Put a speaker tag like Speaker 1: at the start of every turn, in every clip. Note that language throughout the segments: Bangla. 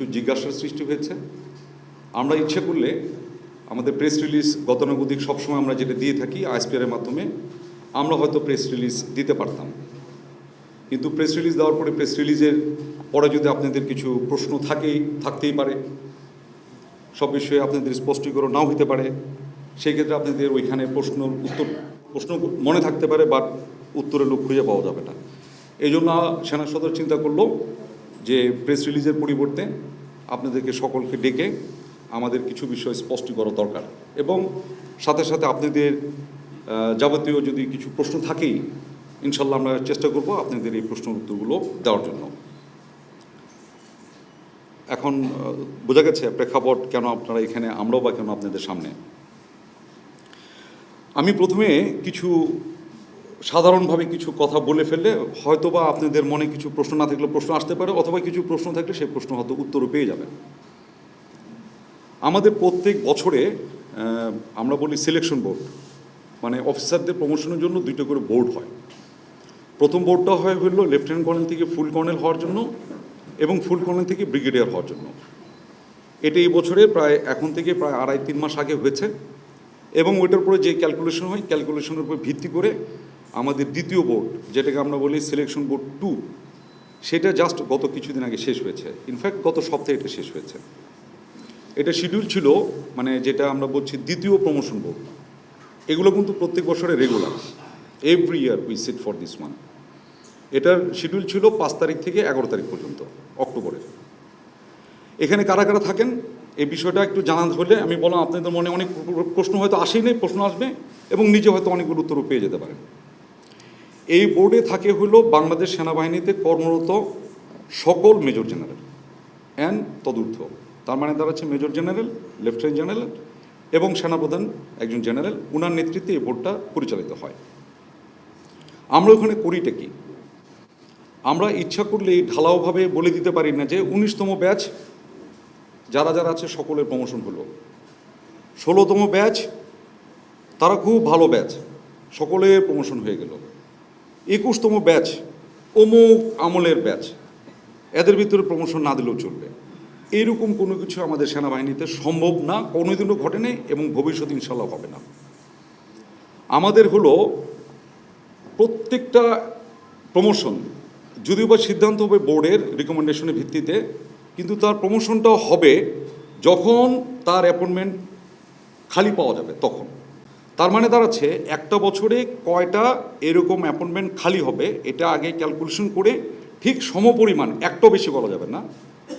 Speaker 1: কিছু জিজ্ঞাসার সৃষ্টি হয়েছে। আমরা ইচ্ছে করলে আমাদের প্রেস রিলিজ গতানুগতিক সবসময় আমরা যেটা দিয়ে থাকি আইএসপিআর মাধ্যমে, আমরা হয়তো প্রেস রিলিজ দিতে পারতাম। কিন্তু প্রেস রিলিজ দেওয়ার পরে প্রেস রিলিজের পরে যদি আপনাদের কিছু প্রশ্ন থাকেই, থাকতেই পারে, সব বিষয়ে আপনাদের স্পষ্টীকরণ নাও হতে পারে, সেই ক্ষেত্রে আপনাদের ওইখানে প্রশ্ন উত্তর, প্রশ্ন মনে থাকতে পারে বাট উত্তরের লোক খুঁজে পাওয়া যাবে না। এই জন্য সেনা সদর চিন্তা করল যে প্রেস রিলিজের পরিবর্তে আপনাদেরকে সকলকে ডেকে আমাদের কিছু বিষয় স্পষ্ট করা দরকার। এবং সাথে সাথে আপনাদের যাবতীয় যদি কিছু প্রশ্ন থাকেই, ইনশাল্লাহ আমরা চেষ্টা করব আপনাদের এই প্রশ্নের উত্তরগুলো দেওয়ার জন্য। এখন বোঝা গেছে প্রেক্ষাপট কেন আপনারা এখানে, আমরাও বা কেন আপনাদের সামনে। আমি প্রথমে কিছু সাধারণভাবে কিছু কথা বলে ফেললে হয়তোবা আপনাদের মনে কিছু প্রশ্ন না থাকলে প্রশ্ন আসতে পারে, অথবা কিছু প্রশ্ন থাকলে সেই প্রশ্ন হয়তো উত্তরও পেয়ে যাবেন। আমাদের প্রত্যেক বছরে আমরা বলি সিলেকশন বোর্ড মানে অফিসারদের প্রমোশনের জন্য দুইটা করে বোর্ড হয়। প্রথম বোর্ডটা হয় হলো লেফটেন্যান্ট কর্নেল থেকে ফুল কর্নেল হওয়ার জন্য এবং ফুল কর্নেল থেকে ব্রিগেডিয়ার হওয়ার জন্য। এটা এই বছরে প্রায়, এখন থেকে প্রায় আড়াই তিন মাস আগে হয়েছে এবং ওইটার উপরে যে ক্যালকুলেশন হয় ক্যালকুলেশনের উপর ভিত্তি করে আমাদের দ্বিতীয় বোর্ড যেটাকে আমরা বলি সিলেকশন বোর্ড টু সেটা জাস্ট গত কিছুদিন আগে শেষ হয়েছে। ইনফ্যাক্ট গত সপ্তাহে এটা শেষ হয়েছে। এটা শিডিউল ছিল মানে যেটা আমরা বলছি দ্বিতীয় প্রমোশন বোর্ড এগুলো কিন্তু প্রত্যেক বছরে regular every year we sit for this one এটার শিডিউল ছিল পাঁচ তারিখ থেকে এগারো তারিখ পর্যন্ত অক্টোবরের এখানে কারা কারা থাকেন? এই বিষয়টা একটু জানা হলে আমি বললাম, আপনাদের মনে অনেক প্রশ্ন হয়তো আসেই নেই, প্রশ্ন আসবে, এবং নিজে হয়তো অনেকগুলো উত্তরও পেয়ে যেতে পারেন। এই বোর্ডে থাকে হলো বাংলাদেশ সেনাবাহিনীতে কর্মরত সকল মেজর জেনারেল অ্যান্ড তদূর্ধ্ব। তার মানে দাঁড়াচ্ছে মেজর জেনারেল, লেফটেন্যান্ট জেনারেল এবং সেনাপ্রধান একজন জেনারেল। উনার নেতৃত্বে এই বোর্ডটা পরিচালিত হয়। আমরা ওখানে করিটা কি? আমরা ইচ্ছা করলে এই ঢালাওভাবে বলে দিতে পারি না যে উনিশতম ব্যাচ যারা যারা আছে সকলের প্রমোশন হলো। ষোলোতম ব্যাচ, তারা খুব ভালো ব্যাচ, সকলের প্রমোশন হয়ে গেল। একুশতম ব্যাচ অমুক আমলের ব্যাচ। এদের ভিতরে প্রমোশন না দিলেও চলবে। এইরকম কোনো কিছু আমাদের সেনাবাহিনীতে সম্ভব না, কোনোদিনও ঘটেনি এবং ভবিষ্যতে ইনশাল্লাহ হবে না। আমাদের হলো প্রত্যেকটা প্রমোশন যদিও বা সিদ্ধান্ত হবে বোর্ডের রিকমেন্ডেশনের ভিত্তিতে, কিন্তু তার প্রমোশনটা হবে যখন তার অ্যাপয়েন্টমেন্ট খালি পাওয়া যাবে, তখন। তার মানে দাঁড়াচ্ছে, একটা বছরে কয়টা এরকম অ্যাপয়েন্টমেন্ট খালি হবে, এটা আগে ক্যালকুলেশন করে ঠিক সমপরিমাণ একটাও বেশি বলা যাবে না,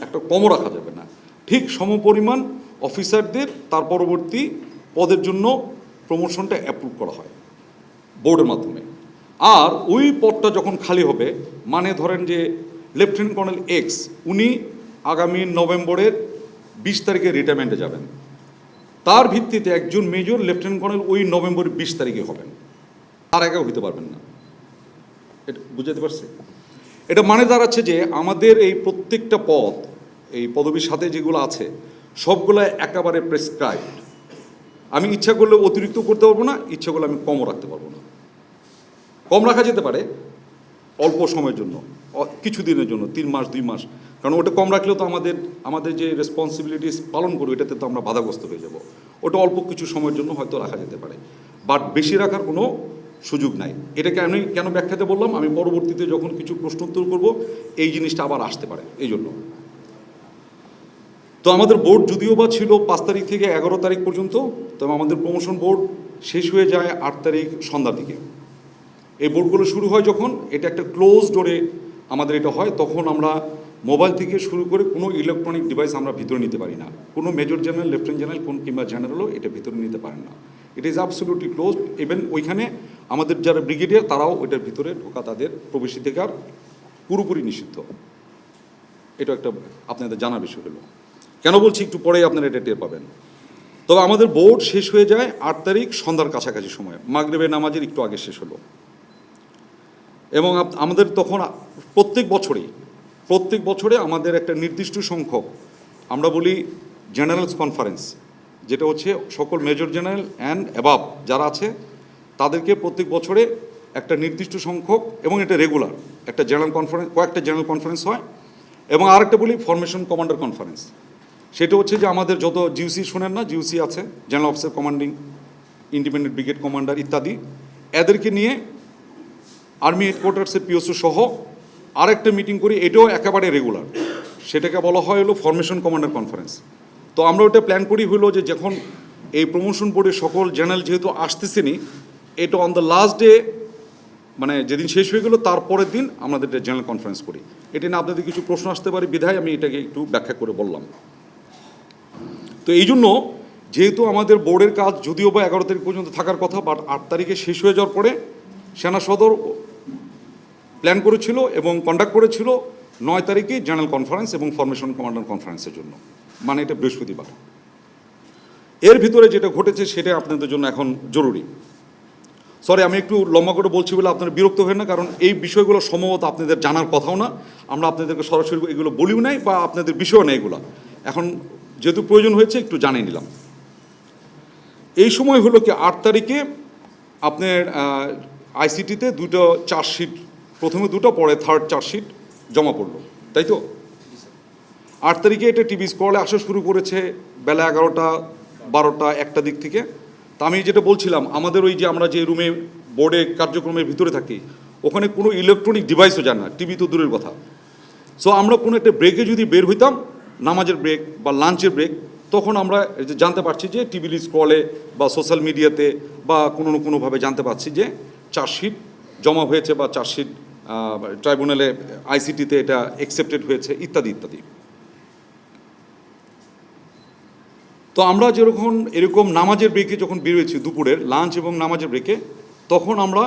Speaker 1: একটা কমও রাখা যাবে না, ঠিক সমপরিমাণ অফিসারদের তার পরবর্তী পদের জন্য প্রমোশনটা অ্যাপ্রুভ করা হয়, বোর্ডের মাধ্যমে। আর ওই পদটা যখন খালি হবে মানে ধরেন যে লেফটেন্যান্ট কর্নেল এক্স উনি আগামী নভেম্বরের বিশ তারিখে রিটায়ারমেন্টে যাবেন। তার ভিত্তিতে একজন মেজর লেফটেন্যান্ট কর্নেল ওই নভেম্বরের বিশ তারিখে হবেন। তার আগেও হইতে পারবেন না। এটা বুঝাতে পারছি? এটা মানে দাঁড়াচ্ছে যে আমাদের এই প্রত্যেকটা পদ, এই পদবীর সাথে যেগুলো আছে সবগুলো একেবারে প্রেসক্রাইবড আমি ইচ্ছা করলে অতিরিক্ত করতে পারব না, ইচ্ছা করলে আমি কমও রাখতে পারব না। কম রাখা যেতে পারে অল্প সময়ের জন্য কিছু দিনের জন্য, তিন মাস, দুই মাস। কারণ ওটা কম রাখলেও তো আমাদের আমাদের যে রেসপন্সিবিলিটিস পালন করব, এটাতে তো আমরা বাধাগ্রস্ত হয়ে যাব। ওটা অল্প কিছু সময়ের জন্য হয়তো রাখা যেতে পারে। বাট বেশি রাখার কোনো সুযোগ নাই। এটাকে আমি কেন ব্যাখ্যাতে বললাম? আমি পরবর্তীতে যখন কিছু প্রশ্ন উত্তর করব, এই জিনিসটা আবার আসতে পারে। এই জন্য। তো আমাদের বোর্ড যদিও বা ছিল পাঁচ তারিখ থেকে এগারো তারিখ পর্যন্ত, তবে আমাদের প্রমোশন বোর্ড শেষ হয়ে যায় আট তারিখ সন্ধ্যার দিকে। এই বোর্ডগুলো শুরু হয় যখন এটা একটা ক্লোজ ডোরে আমাদের এটা হয়, তখন আমরা মোবাইল থেকে শুরু করে কোনো ইলেকট্রনিক ডিভাইস আমরা ভিতরে নিতে পারি না। কোনো মেজর জেনারেল, লেফটেন্যান্ট জেনারেল, কোন কিংবা জেনারেলও এটা ভিতরে নিতে পারেন না। It is absolutely close even ওইখানে আমাদের যারা ব্রিগেডিয়ার, তারাও এটার ভিতরে ঢোকা তাদের প্রবেশাধিকার পুরোপুরি নিষিদ্ধ। এটা একটা আপনাদের জানার বিষয় হলো। কেন বলছি একটু পরেই আপনারা এটা টের পাবেন। তবে আমাদের বোর্ড শেষ হয়ে যায় আট তারিখ সন্ধ্যার কাছাকাছি সময়। মাগরেবের নামাজের একটু আগে শেষ হলো। এবং আমাদের তখন প্রত্যেক বছরেই, প্রত্যেক বছরে আমাদের একটা নির্দিষ্ট সংখ্যক, আমরা বলি জেনারেলস কনফারেন্স, যেটা হচ্ছে সকল মেজর জেনারেল অ্যান্ড অ্যাবাব যারা আছে, তাদেরকে প্রত্যেক বছরে একটা নির্দিষ্ট সংখ্যক এবং এটা রেগুলার, একটা জেনারেল কনফারেন্স, কয়েকটা জেনারেল কনফারেন্স হয় এবং আরেকটা বলি ফরমেশন কমান্ডার কনফারেন্স। সেটা হচ্ছে যে আমাদের যত জিউসি শোনেন না, জিউসি আছে, general officer commanding, independent brigade commander ইত্যাদি, এদেরকে নিয়ে আর্মি হেডকোয়ার্টার্সের পিওসি সহ আরেকটা মিটিং করি, এটাও একেবারে রেগুলার সেটাকে বলা হয় হলো ফরমেশন কমান্ডার কনফারেন্স তো আমরা ওটা প্ল্যান করি হলো যে যখন এই প্রমোশন বোর্ডের সকল জেনারেল যেহেতু আসতেছেনি এটা অন দ্য লাস্ট ডে মানে যেদিন শেষ হয়ে গেলো, তারপরের দিন আমাদের এটা জেনারেল কনফারেন্স করি। এটা নিয়ে আপনাদের কিছু প্রশ্ন আসতে পারে, বিধায় আমি এটাকে একটু ব্যাখ্যা করে বললাম। তো এই জন্য যেহেতু আমাদের বোর্ডের কাজ যদিও বা এগারো তারিখ পর্যন্ত থাকার কথা বাট আট তারিখে শেষ হয়ে যাওয়ার পরে সেনা সদর প্ল্যান করেছিল এবং কন্ডাক্ট করেছিল নয় তারিখে জেনারেল কনফারেন্স এবং ফরমেশন কমান্ডার কনফারেন্সের জন্য। মানে এটা বৃহস্পতিবার। এর ভিতরে যেটা ঘটেছে সেটা আপনাদের জন্য এখন জরুরি। সরি আমি একটু লম্বা করে বলছি বলে আপনারা বিরক্ত হয়ে না, কারণ এই বিষয়গুলো সম্ভবত আপনাদের জানার কথাও না। আমরা আপনাদেরকে সরাসরি এগুলো বলিও নাই বা আপনাদের বিষয়ও নেই এগুলো। এখন যেহেতু প্রয়োজন হয়েছে, একটু জানিয়ে নিলাম। এই সময় হলো কি, আট তারিখে আপনার আইসিটিতে দুটো চার্জশিট প্রথমে দুটো, পরে থার্ড চার্জশিট জমা পড়ল, তাই তো? আট তারিখে এটা টিভি স্কলে আসা শুরু করেছে বেলা এগারোটা, বারোটা, একটা দিক থেকে। তা আমি যেটা বলছিলাম, আমাদের ওই যে আমরা যে রুমে বোর্ডে কার্যক্রমের ভিতরে থাকি, ওখানে কোনো ইলেকট্রনিক ডিভাইসও যায় না টিভি তো দূরের কথা। সো আমরা কোনো একটা ব্রেকে যদি বের হইতাম, নামাজের ব্রেক বা লাঞ্চের ব্রেক তখন আমরা জানতে পারছি যে টিভি স্ক্রলে বা সোশ্যাল মিডিয়াতে বা কোনো না কোনোভাবে জানতে পারছি যে চার্জশিট জমা হয়েছে বা চার্জশিট ট্রাইব্যুনালে আইসিটিতে এটা অ্যাকসেপ্টেড হয়েছে, ইত্যাদি ইত্যাদি। তো আমরা যেরকম, এরকম নামাজের ব্রেকে যখন বেরিয়েছি দুপুরের লাঞ্চ এবং নামাজের ব্রেকে তখন আমরা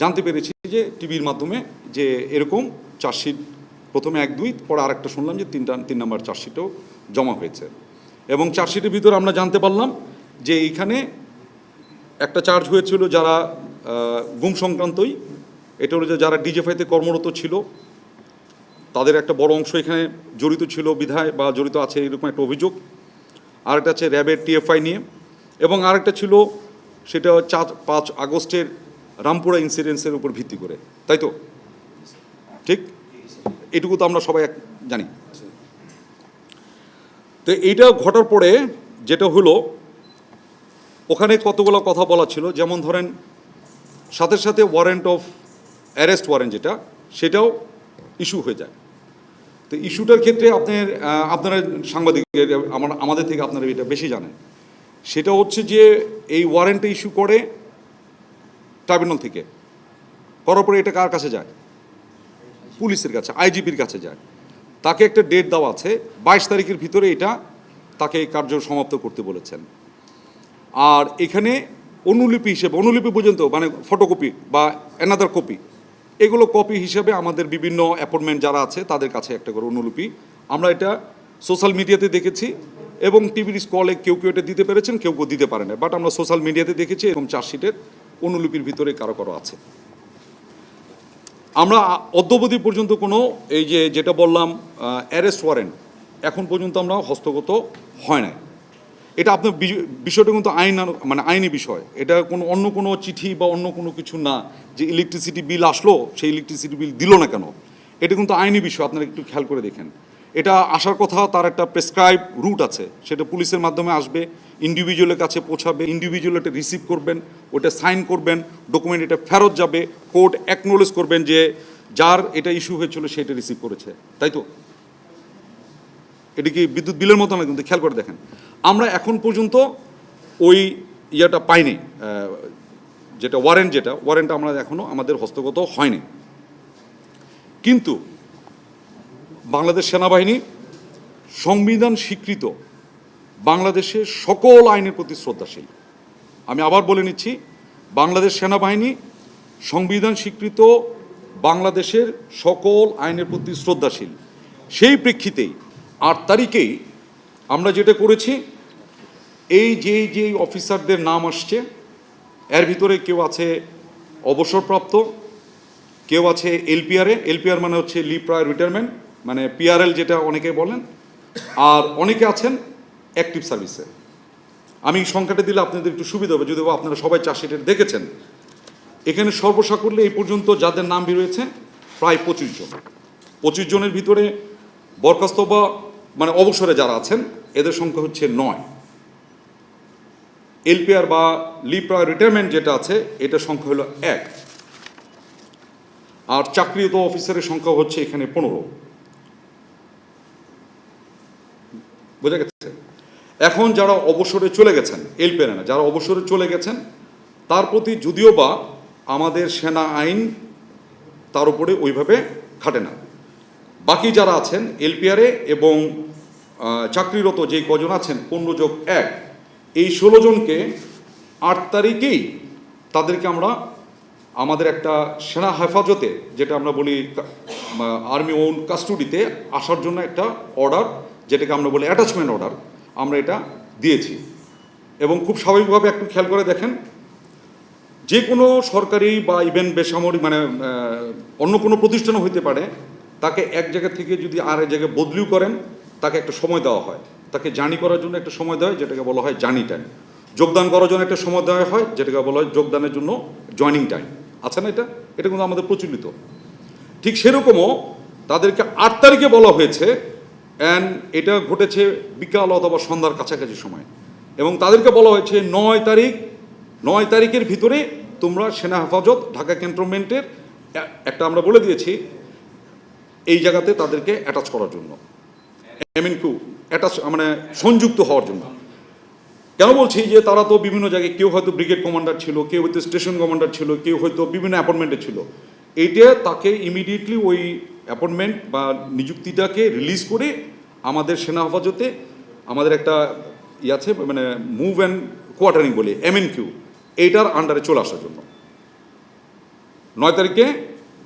Speaker 1: জানতে পেরেছি যে টিভির মাধ্যমে যে এরকম চার্জশিট, প্রথমে এক, দুই, পরে আরেকটা শুনলাম যে তিনটা, তিন নম্বর চার্জশিটও জমা হয়েছে। এবং চার্জশিটের ভিতরে আমরা জানতে পারলাম যে এইখানে একটা চার্জ হয়েছিল যারা গুম সংক্রান্তই এটা হলো যে যারা ডিজেফাইতে কর্মরত ছিল, তাদের একটা বড় অংশ এখানে জড়িত ছিল বিধায় বা জড়িত আছে এরকম একটা অভিযোগ। আরেকটা আছে র্যাবের টিএফআই নিয়ে এবং আরেকটা ছিল সেটা চার, পাঁচ আগস্টের রামপুরা ইনসিডেন্সের উপর ভিত্তি করে। তাই তো? ঠিক? এটুকু তো আমরা সবাই এক- জানি। তো এইটা ঘটার পরে যেটা হলো, ওখানে কতগুলো কথা বলা ছিল, যেমন ধরেন, সাথে সাথে ওয়ারেন্ট অফ অ্যারেস্ট ওয়ারেন্ট যেটা, সেটাও ইস্যু হয়ে যায়। তো ইস্যুটার ক্ষেত্রে আপনার আপনারা সাংবাদিক আমার, আমাদের থেকে আপনারা এটা বেশি জানেন। সেটা হচ্ছে যে, এই ওয়ারেন্টটা ইস্যু করে ট্রাইব্যুনাল থেকে। করার পরে এটা কার কাছে যায়? পুলিশের কাছে আইজিপির কাছে যায়। তাকে একটা ডেট দেওয়া আছে, বাইশ তারিখের ভিতরে এটা তাকে কার্য সমাপ্ত করতে বলেছেন। আর এখানে অনুলিপি হিসেবে, অনুলিপি পর্যন্ত মানে ফটোকপি বা অ্যানাদার কপি এগুলো কপি হিসেবে আমাদের বিভিন্ন অ্যাপয়েন্টমেন্ট যারা আছে, তাদের কাছে একটা করে অনুলিপি। আমরা এটা সোশ্যাল মিডিয়াতে দেখেছি এবং টিভির স্কলে কেউ কেউ এটা দিতে পেরেছেন, কেউ কেউ দিতে পারে না বাট আমরা সোশ্যাল মিডিয়াতে দেখেছি এরকম চার্জশিটের অনুলিপির ভিতরে কারও কারও আছে। আমরা অদ্যবধি পর্যন্ত কোনো, এই যে যেটা বললাম অ্যারেস্ট ওয়ারেন্ট এখন পর্যন্ত আমরা হস্তগত হয় নাই। এটা আপনার বিষয়টা কিন্তু আইন মানে আইনি বিষয়। এটা কোনো অন্য কোনো চিঠি বা অন্য কোনো কিছু না যে ইলেকট্রিসিটি বিল আসলো, সেই ইলেকট্রিসিটি বিল দিল না কেন? এটা কিন্তু আইনি বিষয়, আপনারা একটু খেয়াল করে দেখেন। এটা আসার কথা, তার একটা প্রেসক্রাইব রুট আছে। সেটা পুলিশের মাধ্যমে আসবে ইন্ডিভিজুয়ালের কাছে পৌঁছাবে ইন্ডিভিজুয়াল এটা রিসিভ করবেন, ওটা সাইন করবেন ডকুমেন্ট এটা ফেরত যাবে কোর্ট অ্যাকনোলেজ করবেন যে যার এটা ইস্যু হয়েছিল, সেটা রিসিভ করেছে। তাই তো? এটা কি বিদ্যুৎ বিলের মতো না কিন্তু? খেয়াল করে দেখেন। আমরা এখন পর্যন্ত ওই ইয়েটা পাইনি যেটা ওয়ারেন্ট যেটা ওয়ারেন্ট আমরা এখনও আমাদের হস্তগত হয়নি। কিন্তু বাংলাদেশ সেনাবাহিনী সংবিধান স্বীকৃত বাংলাদেশের সকল আইনের প্রতি শ্রদ্ধাশীল। আমি আবার বলে নিচ্ছি, বাংলাদেশ সেনাবাহিনী সংবিধান স্বীকৃত বাংলাদেশের সকল আইনের প্রতি শ্রদ্ধাশীল। সেই প্রেক্ষিতেই আট তারিখেই আমরা যেটা করেছি এই যে যে অফিসারদের নাম আসছে, এর ভিতরে কেউ আছে অবসরপ্রাপ্ত, কেউ আছে এলপিআরে, এলপিআর মানে হচ্ছে লিভ প্রায় রিটায়ারমেন্ট মানে পিআরএল যেটা অনেকে বলেন, আর অনেকে আছেন অ্যাক্টিভ সার্ভিসে। আমি সংখ্যাটা দিলে আপনাদের একটু সুবিধা হবে যদিও আপনারা সবাই চার্জশিটের দেখেছেন। এখানে সর্বসাকুল্যে এই পর্যন্ত যাদের নাম বেরিয়েছে, প্রায় পঁচিশ জন। পঁচিশ জনের ভিতরে বরখাস্ত বা মানে অবসরে যারা আছেন, এদের সংখ্যা হচ্ছে নয়। এলপিআর বা লিপ্রা রিটায়ারমেন্ট যেটা আছে এটার সংখ্যা হলো এক। আর চাকরিরত অফিসারের সংখ্যা হচ্ছে এখানে পনেরো। বোঝা গেছে? এখন যারা অবসরে চলে গেছেন, এলপিআর না, যারা অবসরে চলে গেছেন, তার প্রতি যদিও বা আমাদের সেনা আইন তার উপরে ওইভাবে খাটে না। বাকি যারা আছেন, এলপিআরে এবং চাকরিরত যে কজন আছেন, পনেরো যোগ এক এই ষোলো জনকে আট তারিখেই তাদেরকে আমরা আমাদের একটা সেনা হেফাজতে, যেটা আমরা বলি আর্মি ওন কাস্টডিতে আসার জন্য একটা অর্ডার যেটাকে আমরা বলি অ্যাটাচমেন্ট অর্ডার আমরা এটা দিয়েছি। এবং খুব স্বাভাবিকভাবে একটু খেয়াল করে দেখেন, যে কোনো সরকারি বা ইভেন বেসামরিক মানে অন্য কোনো প্রতিষ্ঠানও হইতে পারে, তাকে এক জায়গা থেকে যদি আর এক জায়গায় বদলিও করেন, তাকে একটা সময় দেওয়া হয়। তাকে জার্নি করার জন্য একটা সময় দেওয়া হয়, যেটাকে বলা হয় জার্নি টাইম যোগদান করার জন্য একটা সময় দেওয়া হয়, যেটাকে বলা হয় যোগদানের জন্য জয়নিং টাইম আছে না এটা? এটা কিন্তু আমাদের প্রচলিত। ঠিক সেরকমও তাদেরকে আট তারিখে বলা হয়েছে অ্যান্ড এটা ঘটেছে বিকাল অথবা সন্ধ্যার কাছাকাছি সময়। এবং তাদেরকে বলা হয়েছে নয় তারিখ, নয় তারিখের ভিতরে তোমরা সেনা হেফাজত, ঢাকা ক্যান্টনমেন্টের একটা আমরা বলে দিয়েছি, এই জায়গাতে তাদেরকে অ্যাটাচ করার জন্য। এমিন কু অ্যাটাচ মানে সংযুক্ত হওয়ার জন্য। কেন বলছি যে তারা তো বিভিন্ন জায়গায় কেউ হয়তো ব্রিগেড কমান্ডার ছিল, কেউ হয়তো স্টেশন কমান্ডার ছিল, কেউ হয়তো বিভিন্ন অ্যাপয়েন্টমেন্টে ছিল। এইটা তাকে ইমিডিয়েটলি ওই অ্যাপয়েন্টমেন্ট বা নিযুক্তিটাকে রিলিজ করে আমাদের সেনা হেফাজতে আমাদের একটা ই আছে মানে মুভ অ্যান্ড কোয়ার্টারিং বলি এম এন কিউ এইটার আন্ডারে চলে আসার জন্য। নয় তারিখে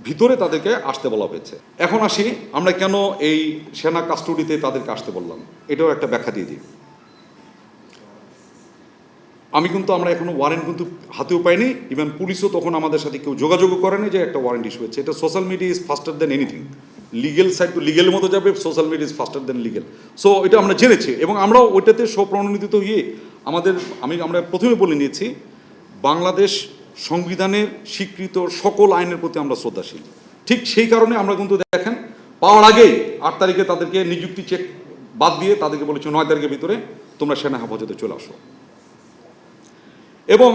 Speaker 1: ভিতরে তাদেরকে আসতে বলা হয়েছে। এখন আসি আমরা কেন এই সেনা কাস্টডিতে তাদেরকে আসতে বললাম? এটাও একটা ব্যাখ্যা দিয়ে দিই। আমি কিন্তু, আমরা এখনও ওয়ারেন্ট কিন্তু হাতেও পাইনি ইভেন পুলিশও তখন আমাদের সাথে কেউ যোগাযোগও করেনি যে একটা ওয়ারেন্ট ইস্যু হয়েছে। এটা social media is faster than anything legal side তো লিগেলের মতো যাবে social media is faster than legal so এটা আমরা জেনেছি এবং আমরাও ওইটাতে স্বপ্রণোদিত হয়ে আমাদের, আমি, আমরা প্রথমে বলে নিয়েছি, বাংলাদেশ সংবিধানের স্বীকৃত সকল আইনের প্রতি আমরা শ্রদ্ধাশীল। ঠিক সেই কারণে আমরা কিন্তু দেখেন, পাওয়ার আগেই আট তারিখে তাদেরকে নিযুক্তি চেক বাদ দিয়ে তাদেরকে বলেছি নয় তারিখের ভিতরে তোমরা সেনা হেফাজতে চলে আসো। এবং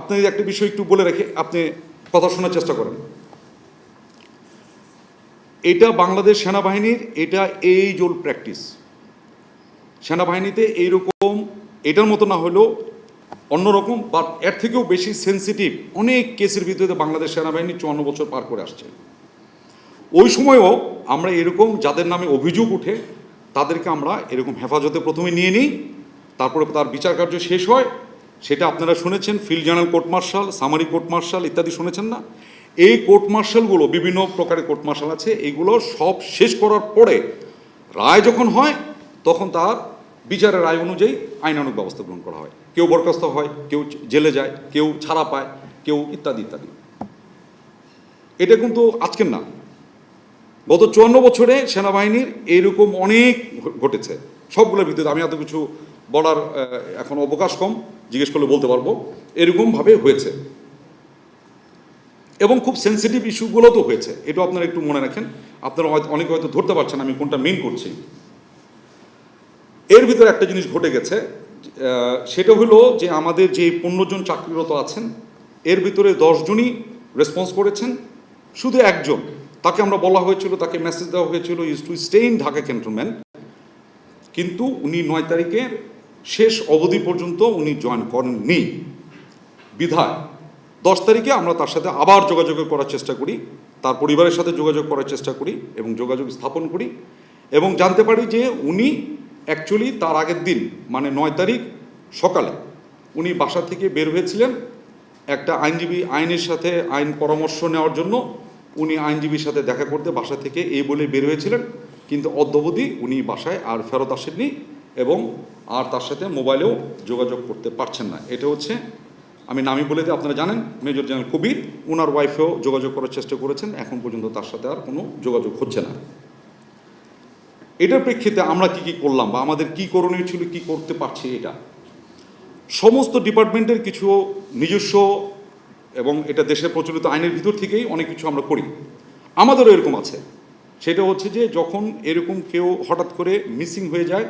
Speaker 1: আপনি একটা বিষয় একটু বলে রেখে আপনি কথা শোনার চেষ্টা করেন। এটা বাংলাদেশ সেনাবাহিনীর, এটা এই জোল প্র্যাকটিস সেনাবাহিনীতে এইরকম, এটার মতো না হলেও অন্যরকম বা এর থেকেও বেশি সেন্সিটিভ অনেক কেসের ভিতরে বাংলাদেশ সেনাবাহিনী চুয়ান্ন বছর পার করে আসছে। ওই সময়ও আমরা এরকম যাদের নামে অভিযোগ উঠে তাদেরকে আমরা এরকম হেফাজতে প্রথমে নিয়ে নিই, তারপরে তার বিচার কার্য শেষ হয়। সেটা আপনারা শুনেছেন, field general court martial, summary court martial ইত্যাদি শুনেছেন না? এই কোর্ট মার্শালগুলো, বিভিন্ন প্রকারের কোর্ট মার্শাল আছে, এগুলো সব শেষ করার পরে রায় যখন হয়, তখন তার বিচারের রায় অনুযায়ী আইনানুগ ব্যবস্থা গ্রহণ করা হয়। কেউ বরখাস্ত হয়, কেউ জেলে যায়, কেউ ছাড়া পায়, কেউ ইত্যাদি ইত্যাদি। এটা কিন্তু আজকের না। গত চুয়ান্ন বছরে সেনাবাহিনীর এইরকম অনেক ঘটেছে। সবগুলোর ভিতরে আমি এত কিছু বলার এখন অবকাশ কম, জিজ্ঞেস করলে বলতে পারব। এরকমভাবে হয়েছে। এবং খুব সেন্সিটিভ ইস্যুগুলো তো হয়েছে। এটা আপনারা একটু মনে রাখেন। আপনারা হয়তো, অনেকে হয়তো ধরতে পারছেন আমি কোনটা মেন করছি। এর ভিতরে একটা জিনিস ঘটে গেছে। সেটা হলো যে আমাদের যে পনেরো জন চাকরিরত আছেন, এর ভিতরে দশজনই রেসপন্স করেছেন। শুধু একজন, তাকে আমরা বলা হয়েছিল, তাকে মেসেজ দেওয়া হয়েছিল is to stay in Dhaka cantonment কিন্তু উনি নয় তারিখের শেষ অবধি পর্যন্ত উনি জয়েন করেননি। বিধায়, দশ তারিখে আমরা তার সাথে আবার যোগাযোগ করার চেষ্টা করি, তার পরিবারের সাথে যোগাযোগ করার চেষ্টা করি এবং যোগাযোগ স্থাপন করি এবং জানতে পারি যে উনি অ্যাকচুয়ালি তার আগের দিন মানে নয় তারিখ সকালে, উনি বাসা থেকে বের হয়েছিলেন। একটা আইনজীবী আইনের সাথে আইন পরামর্শ নেওয়ার জন্য উনি আইনজীবীর সাথে দেখা করতে বাসা থেকে এই বলে বের হয়েছিলেন। কিন্তু অদ্যবধি উনি বাসায় আর ফেরত আসেননি এবং আর তার সাথে মোবাইলেও যোগাযোগ করতে পারছেন না। এটা হচ্ছে, আমি নামি বলে দিই, আপনারা জানেন, মেজর জেনারেল কবির ওনার ওয়াইফেও যোগাযোগ করার চেষ্টা করেছেন। এখন পর্যন্ত তার সাথে আর কোনো যোগাযোগ হচ্ছে না। এটার প্রেক্ষিতে আমরা কি কি করলাম বা আমাদের কি করণীয় ছিল, কি করতে পারছি এটা? সমস্ত ডিপার্টমেন্টের কিছু নিজস্ব এবং এটা দেশের প্রচলিত আইনের ভিতর থেকেই অনেক কিছু আমরা করি। আমাদেরও এরকম আছে। সেটা হচ্ছে যে যখন এরকম কেউ হঠাৎ করে মিসিং হয়ে যায়,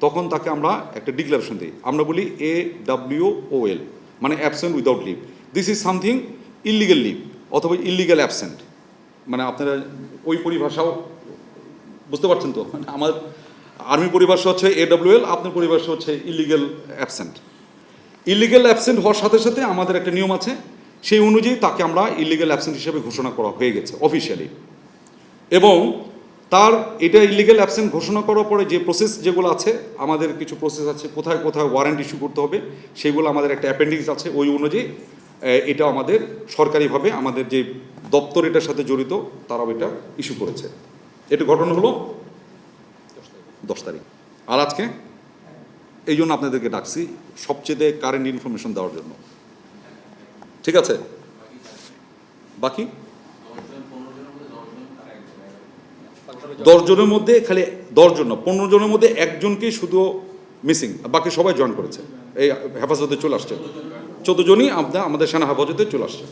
Speaker 1: তখন তাকে আমরা একটা ডিক্লারেশন দিই। আমরা বলি এ ডাব্লিউ ও এল মানে absent without leave this is something illegal leave অথবা ইলিগাল অ্যাবসেন্ট মানে আপনারা ওই পরিভাষাও বুঝতে পারছেন তো? মানে আমার আর্মি পরিভাষা হচ্ছে এ এল আপনার পরিভাষা হচ্ছে ইলিগেল অ্যাবসেন্ট ইলিগাল অ্যাবসেন্ট হওয়ার সাথে সাথে আমাদের একটা নিয়ম আছে, সেই অনুযায়ী তাকে আমরা ইলিগাল অ্যাবসেন্ট হিসেবে ঘোষণা করা হয়ে গেছে অফিসিয়ালি এবং তার এটা ইলিগাল অ্যাবসেন্ট ঘোষণা করার পরে যে প্রসেস যেগুলো আছে, আমাদের কিছু প্রসেস আছে, কোথায় কোথায় ওয়ারেন্ট ইস্যু করতে হবে, সেগুলো আমাদের একটা অ্যাপেন্ডিক্স আছে, ওই অনুযায়ী এটা আমাদের সরকারিভাবে আমাদের যে দপ্তর এটার সাথে জড়িত, তারাও এটা ইস্যু করেছে। এটা ঘটনা হলো দশ তারিখ। আর আজকে এই জন্য আপনাদেরকে ডাকছি সবচেয়ে কারেন্ট ইনফরমেশন দেওয়ার জন্য। ঠিক আছে? বাকি? দশ জনের মধ্যে খালি দশ জন না পনেরো জনের মধ্যে একজনকেই শুধু মিসিং বাকি সবাই জয়েন করেছে। এই হেফাজতে চলে আসছে। চোদ্দ জনই আমাদের সেনা হেফাজতে চলে আসছে।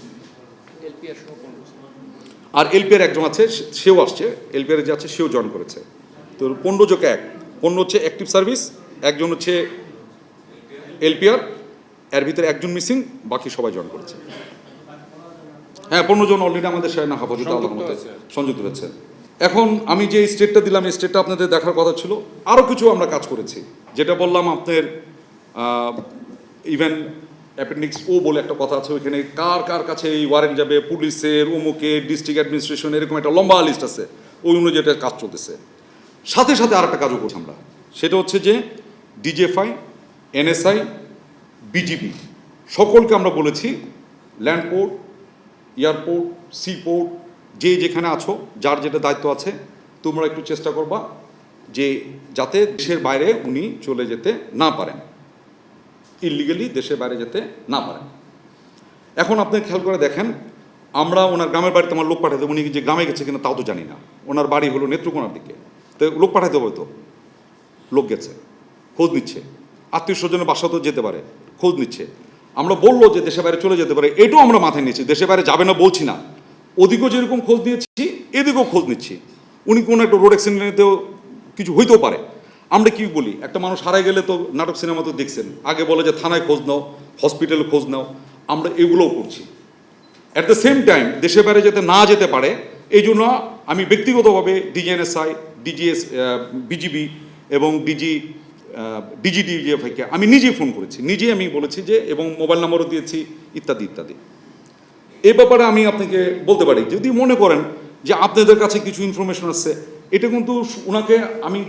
Speaker 1: আর এলপিআর একজন আছে সেও আসছে। এলপিআর যে আছে সেও জয়েন করেছে। তো পনেরো যোগে এক। পনেরো হচ্ছে অ্যাক্টিভ সার্ভিস একজন হচ্ছে এলপিআর এর ভিতরে একজন মিসিং বাকি সবাই জয়েন করেছে। হ্যাঁ পনেরো জন অলরেডি আমাদের সেনা হেফাজতে আল্লাহর সংযুক্ত হয়েছে। এখন আমি যে স্টেটটা দিলাম এই স্টেটটা আপনাদের দেখার কথা ছিল। আরও কিছু আমরা কাজ করেছি। যেটা বললাম আপনার ইভেন অ্যাপেন্ডিক্স ও বলে একটা কথা আছে ওইখানে, কার কার কাছে এই ওয়ারেন্ট যাবে, পুলিশের, অমুকের ডিস্ট্রিক্ট অ্যাডমিনিস্ট্রেশন এরকম একটা লম্বা লিস্ট আছে, ওই অনুযায়ী একটা কাজ চলতেছে। সাথে সাথে আর একটা কাজও করছি আমরা, সেটা হচ্ছে যে ডিজেফআই এনএসআই বিজিবি সকলকে আমরা বলেছি ল্যান্ডপোর্ট এয়ারপোর্ট সিপোর্ট যে যেখানে আছো, যার যেটা দায়িত্ব আছে, তোমরা একটু চেষ্টা করবা যে যাতে দেশের বাইরে উনি চলে যেতে না পারেন। ইলিগালি দেশের বাইরে যেতে না পারে। এখন আপনি খেয়াল করে দেখেন, আমরা ওনার গ্রামের বাড়িতে আমার লোক পাঠাতে উনি যে গ্রামে গেছে কিনা তাও তো জানি না। ওনার বাড়ি হলো নেত্রকোনার দিকে। তো লোক পাঠাতে হবে তো? লোক গেছে, খোঁজ নিচ্ছে। আত্মীয় স্বজনের বাসাতেও যেতে পারে, খোঁজ নিচ্ছে। আমরা বলল যে দেশের বাইরে চলে যেতে পারে, এটাও আমরা মাথায় নিয়েছি, দেশের বাইরে যাবে না বলছি না। ওদিকেও যেরকম খোঁজ নিয়েছি এদিকেও খোঁজ নিচ্ছি। উনি কোনো একটা রোড অ্যাক্সিডেন্টেও কিছু হইতেও পারে। আমরা কি বলি? একটা মানুষ হারাই গেলে তো নাটক, সিনেমা তো দেখছেন। আগে বলে যে থানায় খোঁজ নাও, হসপিটালে খোঁজ নাও। আমরা এগুলোও করছি। অ্যাট দ্য সেম টাইম দেশের বাইরে যাতে না যেতে পারে এই জন্য আমি ব্যক্তিগতভাবে ডিজিএনএসআই, ডিজিএস বিজিবি এবং ডিজি ডিজিডিজিএফআইকে আমি নিজেই ফোন করেছি। নিজেই আমি বলেছি যে, এবং মোবাইল নাম্বারও দিয়েছি, ইত্যাদি ইত্যাদি। এই ব্যাপারে আমি আপনাকে বলতে পারি, যদি মনে করেন যে আপনাদের কাছে কিছু ইনফরমেশন আছে, এটা কিন্তু ওনাকে আমি